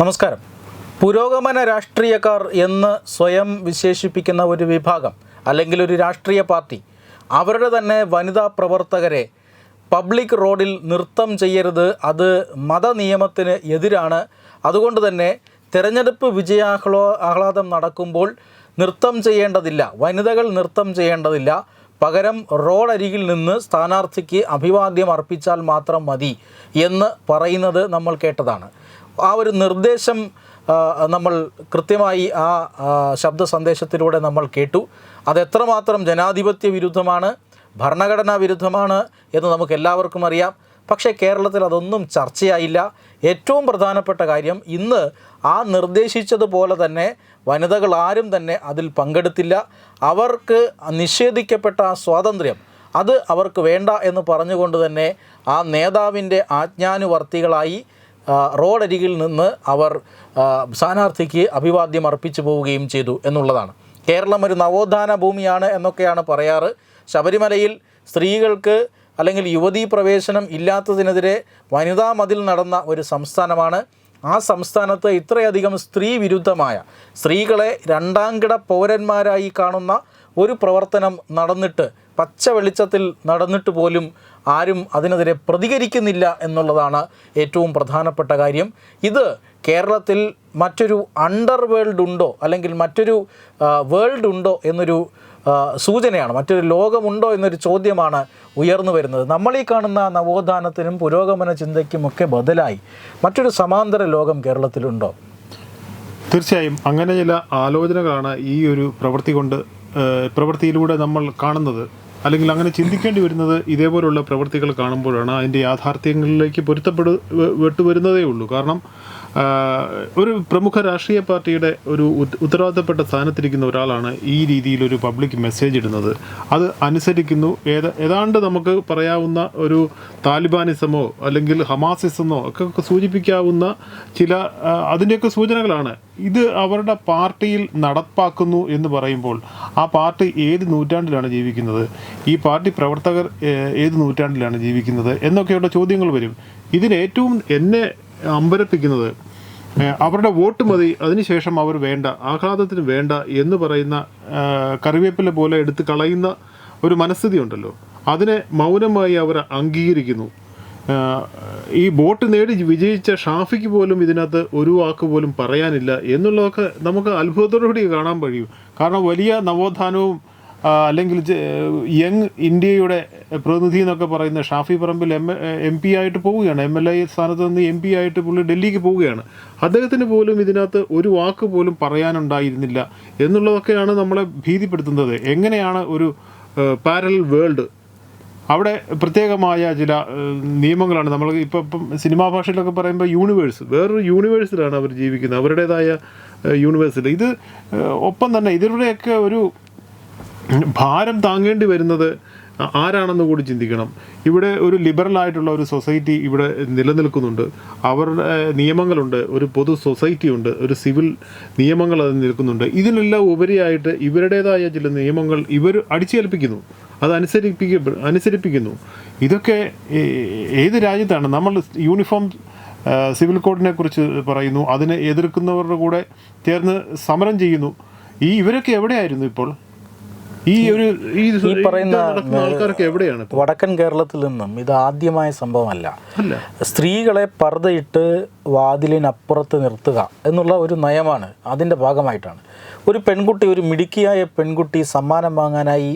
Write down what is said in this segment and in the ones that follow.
നമസ്കാരം. പുരോഗമന രാഷ്ട്രീയക്കാർ എന്ന് സ്വയം വിശേഷിപ്പിക്കുന്ന ഒരു വിഭാഗം അല്ലെങ്കിൽ ഒരു രാഷ്ട്രീയ പാർട്ടി അവരുടെ തന്നെ വനിതാ പ്രവർത്തകരെ പബ്ലിക് റോഡിൽ നൃത്തം ചെയ്യരുത് അത് മത നിയമത്തിന് എതിരാണ്. അതുകൊണ്ട് തന്നെ തിരഞ്ഞെടുപ്പ് വിജയാഹ്ലോ ആഹ്ലാദം നടക്കുമ്പോൾ നൃത്തം ചെയ്യേണ്ടതില്ല വനിതകൾ നൃത്തം ചെയ്യേണ്ടതില്ല. പകരം റോഡരികിൽ നിന്ന് സ്ഥാനാർത്ഥിക്ക് അഭിവാദ്യം അർപ്പിച്ചാൽ മാത്രം മതി എന്ന് പറയുന്നത് നമ്മൾ കേട്ടതാണ്. ആ ഒരു നിർദ്ദേശം നമ്മൾ കൃത്യമായി ആ ശബ്ദ സന്ദേശത്തിലൂടെ നമ്മൾ കേട്ടു. അതെത്രമാത്രം ജനാധിപത്യ വിരുദ്ധമാണ് ഭരണഘടനാ വിരുദ്ധമാണ് എന്ന് നമുക്ക് എല്ലാവർക്കും അറിയാം. പക്ഷേ കേരളത്തിൽ അതൊന്നും ചർച്ചയായില്ല. ഏറ്റവും പ്രധാനപ്പെട്ട കാര്യം ഇന്ന് ആ നിർദ്ദേശിച്ചതുപോലെ തന്നെ വനിതകൾ ആരും തന്നെ അതിൽ പങ്കെടുത്തില്ല. അവർക്ക് നിഷേധിക്കപ്പെട്ട ആ സ്വാതന്ത്ര്യം അത് അവർക്ക് വേണ്ട എന്ന് പറഞ്ഞുകൊണ്ട് തന്നെ ആ നേതാവിന്റെ ആജ്ഞാനുവർത്തികളായി റോഡരികിൽ നിന്ന് അവർ സ്ഥാനാർത്ഥിക്ക് അഭിവാദ്യം അർപ്പിച്ചു പോവുകയും ചെയ്തു എന്നുള്ളതാണ്. കേരളം ഒരു നവോത്ഥാന ഭൂമിയാണ് എന്നൊക്കെയാണ് പറയാറ്. ശബരിമലയിൽ സ്ത്രീകൾക്ക് അല്ലെങ്കിൽ യുവതീ പ്രവേശനം ഇല്ലാത്തതിനെതിരെ വനിതാ മതിൽ നടന്ന ഒരു സംസ്ഥാനമാണ്. ആ സംസ്ഥാനത്ത് ഇത്രയധികം സ്ത്രീ വിരുദ്ധമായ സ്ത്രീകളെ രണ്ടാംകിട പൗരന്മാരായി കാണുന്ന ഒരു പ്രവർത്തനം നടന്നിട്ട് പച്ച വെളിച്ചത്തിൽ നടന്നിട്ട് പോലും ആരും അതിനെതിരെ പ്രതികരിക്കുന്നില്ല എന്നുള്ളതാണ് ഏറ്റവും പ്രധാനപ്പെട്ട കാര്യം. ഇത് കേരളത്തിൽ മറ്റൊരു അണ്ടർ വേൾഡ് ഉണ്ടോ അല്ലെങ്കിൽ മറ്റൊരു വേൾഡ് ഉണ്ടോ എന്നൊരു സൂചനയാണ് മറ്റൊരു ലോകമുണ്ടോ എന്നൊരു ചോദ്യമാണ് ഉയർന്നു വരുന്നത്. നമ്മൾ ഈ കാണുന്ന നവോത്ഥാനത്തിനും പുരോഗമന ചിന്തയ്ക്കുമൊക്കെ ബദലായി മറ്റൊരു സമാന്തര ലോകം കേരളത്തിലുണ്ടോ? തീർച്ചയായും അങ്ങനെ ചില ആലോചനകളാണ് ഈ ഒരു പ്രവൃത്തി കൊണ്ട് പ്രവൃത്തിയിലൂടെ നമ്മൾ കാണുന്നത്. അല്ലെങ്കിൽ അങ്ങനെ ചിന്തിക്കേണ്ടി വരുന്നത് ഇതേപോലുള്ള പ്രവൃത്തികൾ കാണുമ്പോഴാണ് അതിന്റെ യാഥാർത്ഥ്യങ്ങളിലേക്ക് പൊരുത്തപ്പെടു വെട്ടുവരുന്നതേ ഉള്ളൂ. കാരണം ഒരു പ്രമുഖ രാഷ്ട്രീയ പാർട്ടിയുടെ ഒരു ഉത്ത- ഉത്തരവാദിത്തപ്പെട്ട സ്ഥാനത്തിരിക്കുന്ന ഒരാളാണ് ഈ രീതിയിൽ ഒരു പബ്ലിക് മെസ്സേജ് ഇടുന്നത്. അത് അനുസരിക്കുന്നു. ഏത ഏതാണ്ട് നമുക്ക് പറയാവുന്ന ഒരു താലിബാനിസമോ അല്ലെങ്കിൽ ഹമാസിസമോ ഒക്കെ സൂചിപ്പിക്കാവുന്ന ചില അതിന്റെയൊക്കെ സൂചനകളാണ്. ഇത് അവരുടെ പാർട്ടിയിൽ നടപ്പാക്കുന്നു എന്ന് പറയുമ്പോൾ ആ പാർട്ടി ഏത് നൂറ്റാണ്ടിലാണ് ജീവിക്കുന്നത്? ഈ പാർട്ടി പ്രവർത്തകർ ഏത് നൂറ്റാണ്ടിലാണ് ജീവിക്കുന്നത്? എന്നൊക്കെയുള്ള ചോദ്യങ്ങൾ വരും. ഇതിന് ഏറ്റവും എന്നെ അമ്പരപ്പിക്കുന്നത്. അവരുടെ വോട്ട് മതി അതിനുശേഷം അവർ വേണ്ട ആഹ്ലാദത്തിന് വേണ്ട എന്ന് പറയുന്ന കറിവേപ്പില പോലെ എടുത്ത് കളയുന്ന ഒരു മനസ്ഥിതി ഉണ്ടല്ലോ അതിനെ മൗനമായി അവർ അംഗീകരിക്കുന്നു. ഈ വോട്ട് നേടി വിജയിച്ച ഷാഫിക്ക് പോലും ഇതിനകത്ത് ഒരു വാക്ക് പോലും പറയാനില്ല എന്നുള്ളതൊക്കെ നമുക്ക് അത്ഭുതത്തോടുകൂടി കാണാൻ കഴിയും. കാരണം വലിയ നവോത്ഥാനവും അല്ലെങ്കിൽ യങ് ഇന്ത്യയുടെ പ്രതിനിധി എന്നൊക്കെ പറയുന്ന Shafi Parambil M M P ആയിട്ട് പോവുകയാണ്. എം എൽ എ സ്ഥാനത്ത് നിന്ന് എം പി ആയിട്ട് പുള്ളി ഡൽഹിക്ക് പോവുകയാണ്. അദ്ദേഹത്തിന് പോലും ഇതിനകത്ത് ഒരു വാക്ക് പോലും പറയാനുണ്ടായിരുന്നില്ല എന്നുള്ളതൊക്കെയാണ് നമ്മളെ ഭീതിപ്പെടുത്തുന്നത്. എങ്ങനെയാണ് ഒരു പാരൽ വേൾഡ് അവിടെ പ്രത്യേകമായ ചില നിയമങ്ങളാണ്. നമ്മൾ ഇപ്പം ഇപ്പം സിനിമാ ഭാഷയിലൊക്കെ പറയുമ്പോൾ യൂണിവേഴ്സ് വേറൊരു യൂണിവേഴ്സിലാണ് അവർ ജീവിക്കുന്നത്. അവരുടേതായ യൂണിവേഴ്സിൽ ഇത് ഒപ്പം തന്നെ ഇതിലൂടെയൊക്കെ ഒരു ഭാരം താങ്ങേണ്ടി വരുന്നത് ആരാണെന്ന് കൂടി ചിന്തിക്കണം. ഇവിടെ ഒരു ലിബറൽ ആയിട്ടുള്ള ഒരു സൊസൈറ്റി ഇവിടെ നിലനിൽക്കുന്നുണ്ട്. അവരുടെ നിയമങ്ങളുണ്ട്. ഒരു പൊതു സൊസൈറ്റി ഉണ്ട്. ഒരു സിവിൽ നിയമങ്ങൾ അത് നിൽക്കുന്നുണ്ട്. ഇതിനെല്ലാം ഉപരിയായിട്ട് ഇവരുടേതായ ചില നിയമങ്ങൾ ഇവർ അടിച്ചേൽപ്പിക്കുന്നു. അത് അനുസരിപ്പിക്ക അനുസരിപ്പിക്കുന്നു. ഇതൊക്കെ ഏത് രാജ്യത്താണ്? നമ്മൾ യൂണിഫോം സിവിൽ കോഡിനെ കുറിച്ച് പറയുന്നു. അതിനെ എതിർക്കുന്നവരുടെ കൂടെ ചേർന്ന് സമരം ചെയ്യുന്നു. ഈ ഇവരൊക്കെ എവിടെയായിരുന്നു ഇപ്പോൾ? ഈ ഒരു ഈ പറയുന്ന ആൾക്കാരൊക്കെ എവിടെയാണ് വടക്കൻ കേരളത്തിൽ നിന്നും ഇത് ആദ്യമായ സംഭവമല്ല. സ്ത്രീകളെ പർദ്ദയിട്ട് വാതിലിനപ്പുറത്ത് നിർത്തുക എന്നുള്ള ഒരു നയമാണ് അതിന്റെ ഭാഗമായിട്ടാണ്. ഒരു പെൺകുട്ടി ഒരു മിടുക്കിയായ പെൺകുട്ടി സമ്മാനം വാങ്ങാനായി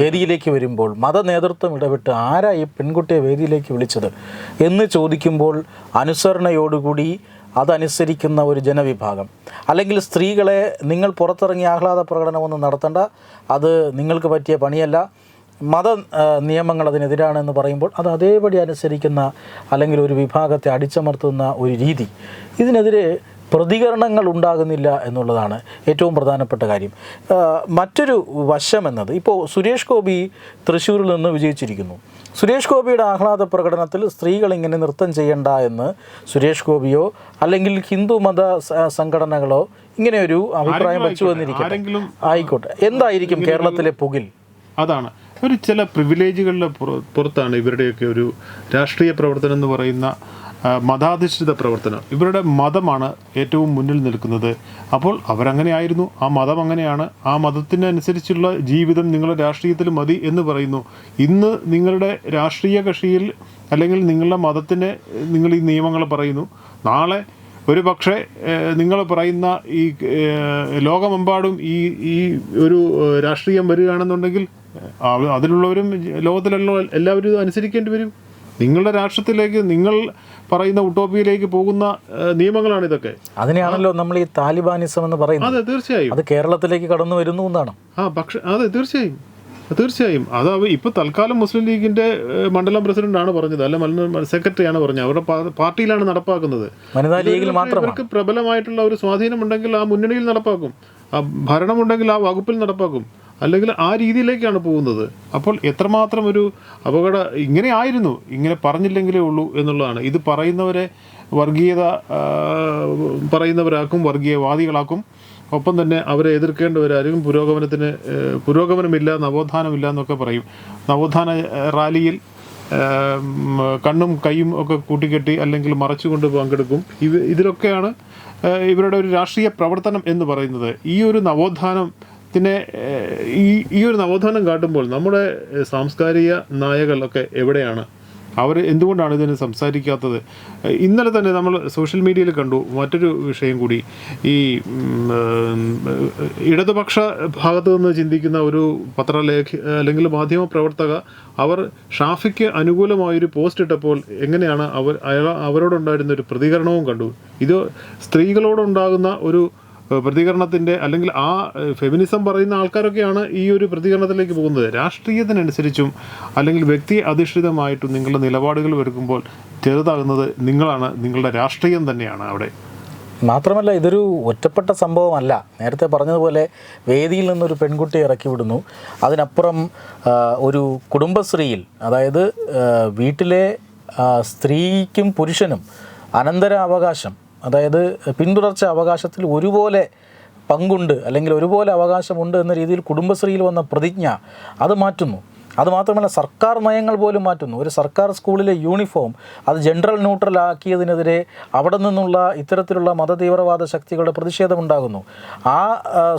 വേദിയിലേക്ക് വരുമ്പോൾ മത നേതൃത്വം ഇടപെട്ട് ആരാ ഈ പെൺകുട്ടിയെ വേദിയിലേക്ക് വിളിച്ചത് എന്ന് ചോദിക്കുമ്പോൾ അനുസരണയോടുകൂടി അതനുസരിക്കുന്ന ഒരു ജനവിഭാഗം. അല്ലെങ്കിൽ സ്ത്രീകളെ നിങ്ങൾ പുറത്തിറങ്ങി ആഹ്ലാദ പ്രകടനമൊന്നും നടത്തേണ്ട. അത് നിങ്ങൾക്ക് പറ്റിയ പണിയല്ല. മത നിയമങ്ങൾ അതിനെതിരാണെന്ന് പറയുമ്പോൾ അത് അതേപടി അനുസരിക്കുന്ന അല്ലെങ്കിൽ ഒരു വിഭാഗത്തെ അടിച്ചമർത്തുന്ന ഒരു രീതി. ഇതിനെതിരെ പ്രതികരണങ്ങൾ ഉണ്ടാകുന്നില്ല എന്നുള്ളതാണ് ഏറ്റവും പ്രധാനപ്പെട്ട കാര്യം. മറ്റൊരു വശം എന്നത് ഇപ്പോൾ സുരേഷ് ഗോപി തൃശ്ശൂരിൽ നിന്ന് വിജയിച്ചിരിക്കുന്നു. സുരേഷ് ഗോപിയുടെ ആഹ്ലാദ പ്രകടനത്തിൽ സ്ത്രീകൾ ഇങ്ങനെ നൃത്തം ചെയ്യണ്ട എന്ന് സുരേഷ് ഗോപിയോ അല്ലെങ്കിൽ ഹിന്ദു മത സംഘടനകളോ ഇങ്ങനെ ഒരു അഭിപ്രായം വെച്ചു വന്നിരിക്കട്ടെ. ആരെങ്കിലും ആയിക്കോട്ടെ. എന്തായിരിക്കും കേരളത്തിലെ പുകിൽ? അതാണ്. ഒരു ചില പ്രിവിലേജുകളുടെ പുറത്താണ് ഇവരുടെയൊക്കെ ഒരു രാഷ്ട്രീയ പ്രവർത്തനം എന്ന് പറയുന്ന മതാധിഷ്ഠിത പ്രവർത്തനം. ഇവരുടെ മതമാണ് ഏറ്റവും മുന്നിൽ നിൽക്കുന്നത്. അപ്പോൾ അവരങ്ങനെ ആയിരുന്നു ആ മതം അങ്ങനെയാണ്. ആ മതത്തിനനുസരിച്ചുള്ള ജീവിതം നിങ്ങളുടെ രാഷ്ട്രീയത്തിൽ മതി എന്ന് പറയുന്നു. ഇന്ന് നിങ്ങളുടെ രാഷ്ട്രീയ കക്ഷിയിൽ അല്ലെങ്കിൽ നിങ്ങളുടെ മതത്തിന് നിങ്ങൾ ഈ നിയമങ്ങൾ പറയുന്നു. നാളെ ഒരു പക്ഷേ നിങ്ങൾ പറയുന്ന ഈ ലോകമെമ്പാടും ഈ ഈ ഒരു രാഷ്ട്രീയം വരികയാണെന്നുണ്ടെങ്കിൽ അതിലുള്ളവരും ലോകത്തിലുള്ള എല്ലാവരും അനുസരിക്കേണ്ടി വരും. നിങ്ങളുടെ രാഷ്ട്രത്തിലേക്ക് നിങ്ങൾ പറയുന്ന ഉട്ടോപ്പിയിലേക്ക് പോകുന്ന നിയമങ്ങളാണ് ഇതൊക്കെ. അതിനെയാണല്ലോ നമ്മൾ ഈ താലിബാനിസം എന്ന് പറയുന്നത്. അതെ തീർച്ചയായും. അത് കേരളത്തിലേക്ക് കടന്നു വരുന്നു എന്നാണ്. ആ പക്ഷെ അതെ തീർച്ചയായും. തീർച്ചയായും. അത് ഇപ്പൊ ഇപ്പോൾ തൽക്കാലം മുസ്ലിം ലീഗിന്റെ മണ്ഡലം പ്രസിഡന്റാണ് പറഞ്ഞത്. അല്ല മണ്ഡലം സെക്രട്ടറിയാണ് പറഞ്ഞത്. അവരുടെ പാർട്ടിയിലാണ് നടപ്പാക്കുന്നത്. അവർക്ക് ഇവർക്ക് പ്രബലമായിട്ടുള്ള ഒരു സ്വാധീനമുണ്ടെങ്കിൽ ആ മുന്നണിയിൽ നടപ്പാക്കും. ആ ഭരണമുണ്ടെങ്കിൽ ആ വകുപ്പിൽ നടപ്പാക്കും. അല്ലെങ്കിൽ ആ രീതിയിലേക്കാണ് പോകുന്നത്. അപ്പോൾ എത്രമാത്രം ഒരു അപകട ഇങ്ങനെ ആയിരുന്നു ഇങ്ങനെ പറഞ്ഞില്ലെങ്കിലേ ഉള്ളൂ എന്നുള്ളതാണ്. ഇത് പറയുന്നവരെ വർഗീയത പറയുന്നവരാക്കും വർഗീയവാദികളാക്കും. ഒപ്പം തന്നെ അവരെ എതിർക്കേണ്ടവരായിരിക്കും പുരോഗമനത്തിന് പുരോഗമനമില്ല നവോത്ഥാനമില്ല എന്നൊക്കെ പറയും. നവോത്ഥാന റാലിയിൽ കണ്ണും കൈയും ഒക്കെ കൂട്ടിക്കെട്ടി അല്ലെങ്കിൽ മറച്ചുകൊണ്ട് പങ്കെടുക്കും. ഇവ ഇതിലൊക്കെയാണ് ഇവരുടെ ഒരു രാഷ്ട്രീയ പ്രവർത്തനം എന്ന് പറയുന്നത്. ഈ ഒരു നവോത്ഥാനത്തിനെ ഏഹ്, ഈ ഈ ഒരു നവോത്ഥാനം കാട്ടുമ്പോൾ നമ്മുടെ സാംസ്കാരിക നായകളൊക്കെ എവിടെയാണ്? അവർ എന്തുകൊണ്ടാണ് ഇതിന് സംസാരിക്കാത്തത്? ഇന്നലെ തന്നെ നമ്മൾ സോഷ്യൽ മീഡിയയിൽ കണ്ടു മറ്റൊരു വിഷയം കൂടി. ഈ ഇടതുപക്ഷ ഭാഗത്തു നിന്ന് ചിന്തിക്കുന്ന ഒരു പത്രലേഖ അല്ലെങ്കിൽ മാധ്യമ പ്രവർത്തക അവർ ഷാഫിക്ക് അനുകൂലമായൊരു പോസ്റ്റ് ഇട്ടപ്പോൾ എങ്ങനെയാണ് അവർ അയാൾ അവരോടുണ്ടായിരുന്ന ഒരു പ്രതികരണവും കണ്ടു. ഇത് സ്ത്രീകളോടുണ്ടാകുന്ന ഒരു പ്രതികരണത്തിന്റെ അല്ലെങ്കിൽ ആ ഫെമിനിസം പറയുന്ന ആൾക്കാരൊക്കെയാണ് ഈ ഒരു പ്രതികരണത്തിലേക്ക് പോകുന്നത്. രാഷ്ട്രീയത്തിനനുസരിച്ചും അല്ലെങ്കിൽ വ്യക്തി അധിഷ്ഠിതമായിട്ടും നിങ്ങളുടെ നിലപാടുകൾ വരുമ്പോൾ ചെറുതാകുന്നത് നിങ്ങളാണ് നിങ്ങളുടെ രാഷ്ട്രീയം തന്നെയാണ് അവിടെ. മാത്രമല്ല ഇതൊരു ഒറ്റപ്പെട്ട സംഭവമല്ല. നേരത്തെ പറഞ്ഞതുപോലെ വേദിയിൽ നിന്നൊരു പെൺകുട്ടി ഇറക്കി വിടുന്നു. അതിനപ്പുറം ഒരു കുടുംബശ്രീയിൽ അതായത് വീട്ടിലെ സ്ത്രീക്കും പുരുഷനും അനന്തര അവകാശം അതായത് പിന്തുടർച്ച അവകാശത്തിൽ ഒരുപോലെ പങ്കുണ്ട് അല്ലെങ്കിൽ ഒരുപോലെ അവകാശമുണ്ട് എന്ന രീതിയിൽ കുടുംബശ്രീയിൽ വന്ന പ്രതിജ്ഞ അത് മാറ്റുന്നു. അതുമാത്രമല്ല സർക്കാർ നയങ്ങൾ പോലും മാറ്റുന്നു. ഒരു സർക്കാർ സ്കൂളിലെ യൂണിഫോം അത് ജനറൽ ന്യൂട്രൽ ആക്കിയതിനെതിരെ അവിടെ നിന്നുള്ള ഇത്തരത്തിലുള്ള മതതീവ്രവാദ ശക്തികളുടെ പ്രതിഷേധമുണ്ടാകുന്നു ആ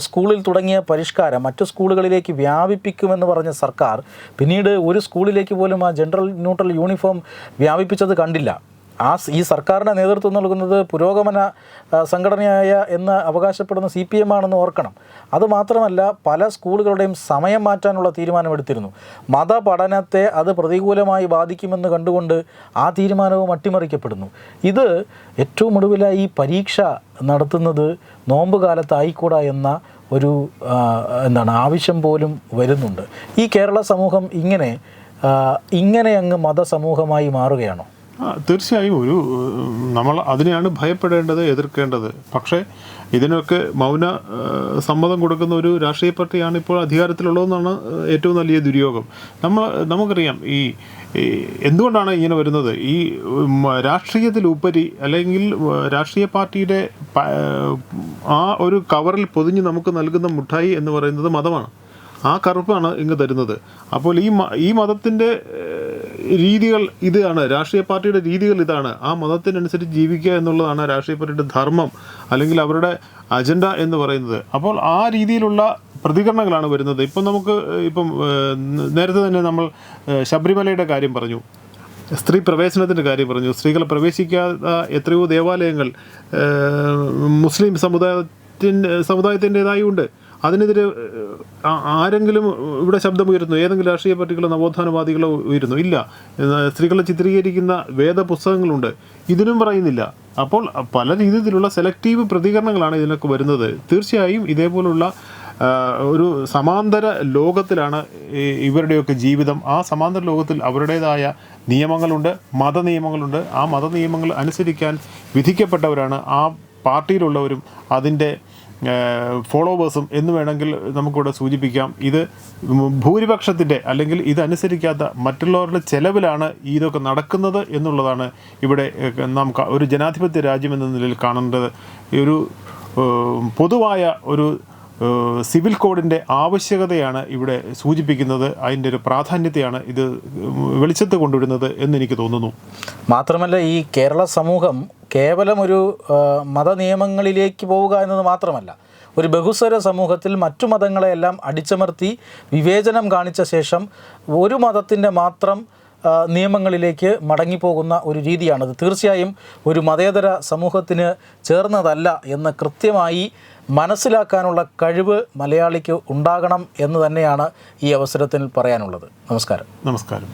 സ്കൂളിൽ തുടങ്ങിയ പരിഷ്കാരം മറ്റു സ്കൂളുകളിലേക്ക് വ്യാപിപ്പിക്കുമെന്ന് പറഞ്ഞ സർക്കാർ പിന്നീട് ഒരു സ്കൂളിലേക്ക് പോലും ആ ജനറൽ ന്യൂട്രൽ യൂണിഫോം വ്യാപിപ്പിച്ചത് കണ്ടില്ല. ആ ഈ സർക്കാരിന്റെ നേതൃത്വം നൽകുന്നത് പുരോഗമന സംഘടനയായ എന്ന് അവകാശപ്പെടുന്ന സി പി എം ആണെന്ന് ഓർക്കണം. അതുമാത്രമല്ല പല സ്കൂളുകളുടെയും സമയം മാറ്റാനുള്ള തീരുമാനമെടുത്തിരുന്നു മതപഠനത്തെ അത് പ്രതികൂലമായി ബാധിക്കുമെന്ന് കണ്ടുകൊണ്ട് ആ തീരുമാനവും അട്ടിമറിക്കപ്പെടുന്നു. ഇത് ഏറ്റവും ഒടുവിലായി ഈ പരീക്ഷ നടത്തുന്നത് നോമ്പ് കാലത്തായിക്കൂടാ എന്ന ഒരു എന്താണ് ആവശ്യം പോലും വരുന്നുണ്ട്. ഈ കേരള സമൂഹം ഇങ്ങനെ ഇങ്ങനെ അങ്ങ് മതസമൂഹമായി മാറുകയാണോ? തീർച്ചയായും ഒരു നമ്മൾ അതിനെയാണ് ഭയപ്പെടേണ്ടത് എതിർക്കേണ്ടത്. പക്ഷേ ഇതിനൊക്കെ മൗന സമ്മതം കൊടുക്കുന്ന ഒരു രാഷ്ട്രീയ പാർട്ടിയാണ് ഇപ്പോൾ അധികാരത്തിലുള്ളതെന്നാണ് ഏറ്റവും വലിയ ദുര്യോഗം. നമ്മൾ നമുക്കറിയാം ഈ എന്തുകൊണ്ടാണ് ഇങ്ങനെ വരുന്നത്? ഈ രാഷ്ട്രീയത്തിലുപരി അല്ലെങ്കിൽ രാഷ്ട്രീയ പാർട്ടിയുടെ ആ ഒരു കവറിൽ പൊതിഞ്ഞ് നമുക്ക് നൽകുന്ന മുട്ടായി എന്ന് പറയുന്നത് മതമാണ്. ആ കറുപ്പാണ് ഇങ്ങ് തരുന്നത്. അപ്പോൾ ഈ ഈ മതത്തിന്റെ രീതികൾ ഇതാണ്. രാഷ്ട്രീയ പാർട്ടിയുടെ രീതികൾ ഇതാണ്. ആ മതത്തിനനുസരിച്ച് ജീവിക്കുക എന്നുള്ളതാണ് രാഷ്ട്രീയ പാർട്ടിയുടെ ധർമ്മം അല്ലെങ്കിൽ അവരുടെ അജണ്ട എന്ന് പറയുന്നത്. അപ്പോൾ ആ രീതിയിലുള്ള പ്രതികരണങ്ങളാണ് വരുന്നത്. ഇപ്പം നമുക്ക് ഇപ്പം നേരത്തെ തന്നെ നമ്മൾ ശബരിമലയുടെ കാര്യം പറഞ്ഞു. സ്ത്രീ പ്രവേശനത്തിന്റെ കാര്യം പറഞ്ഞു. സ്ത്രീകളെ പ്രവേശിക്കാത്ത എത്രയോ ദേവാലയങ്ങൾ മുസ്ലിം സമുദായത്തിന്റെ സമുദായത്തിന്റെതായി ഉണ്ട് അതിനെതിരെ ആരെങ്കിലും ഇവിടെ ശബ്ദമുയരുന്നു ഏതെങ്കിലും രാഷ്ട്രീയ പാർട്ടികളോ നവോത്ഥാനവാദികളോ ഉയരുന്നു? ഇല്ല. സ്ത്രീകളെ ചിത്രീകരിക്കുന്ന വേദ പുസ്തകങ്ങളുണ്ട് ഇതിനും പറയുന്നില്ല. അപ്പോൾ പല രീതിയിലുള്ള സെലക്റ്റീവ് പ്രതികരണങ്ങളാണ് ഇതിനൊക്കെ വരുന്നത്. തീർച്ചയായും ഇതേപോലുള്ള ഒരു സമാന്തര ലോകത്തിലാണ് ഇവരുടെയൊക്കെ ജീവിതം. ആ സമാന്തര ലോകത്തിൽ അവരുടേതായ നിയമങ്ങളുണ്ട് മത നിയമങ്ങളുണ്ട് ആ മത നിയമങ്ങൾ അനുസരിക്കാൻ വിധിക്കപ്പെട്ടവരാണ് ആ പാർട്ടിയിലുള്ളവരും അതിന്റെ ഫോളോവേഴ്സും എന്ന് വേണമെങ്കിൽ നമുക്കിവിടെ സൂചിപ്പിക്കാം. ഇത് ഭൂരിപക്ഷത്തിന്റെ അല്ലെങ്കിൽ ഇതനുസരിക്കാത്ത മറ്റുള്ളവരുടെ ചെലവിലാണ് ഇതൊക്കെ നടക്കുന്നത് എന്നുള്ളതാണ് ഇവിടെ നാം ഒരു ജനാധിപത്യ രാജ്യം എന്ന നിലയിൽ കാണേണ്ടത്. ഒരു പൊതുവായ ഒരു സിവിൽ കോഡിന്റെ ആവശ്യകതയാണ് ഇവിടെ സൂചിപ്പിക്കുന്നത്. അതിന്റെ ഒരു പ്രാധാന്യത്തെയാണ് ഇത് വെളിച്ചത്ത് കൊണ്ടുവരുന്നത് എന്നെനിക്ക് തോന്നുന്നു. മാത്രമല്ല ഈ കേരള സമൂഹം കേവലം ഒരു മത നിയമങ്ങളിലേക്ക് പോവുക എന്നത് മാത്രമല്ല ഒരു ബഹുസ്വര സമൂഹത്തിൽ മറ്റു മതങ്ങളെയെല്ലാം അടിച്ചമർത്തി വിവേചനം കാണിച്ച ശേഷം ഒരു മതത്തിന്റെ മാത്രം നിയമങ്ങളിലേക്ക് മടങ്ങിപ്പോകുന്ന ഒരു രീതിയാണത്. തീർച്ചയായും ഒരു മതേതര സമൂഹത്തിന് ചേർന്നതല്ല എന്ന് കൃത്യമായി മനസ്സിലാക്കാനുള്ള കഴിവ് മലയാളിക്ക് ഉണ്ടാകണം എന്ന് തന്നെയാണ് ഈ അവസരത്തിൽ പറയാനുള്ളത്. നമസ്കാരം. നമസ്കാരം.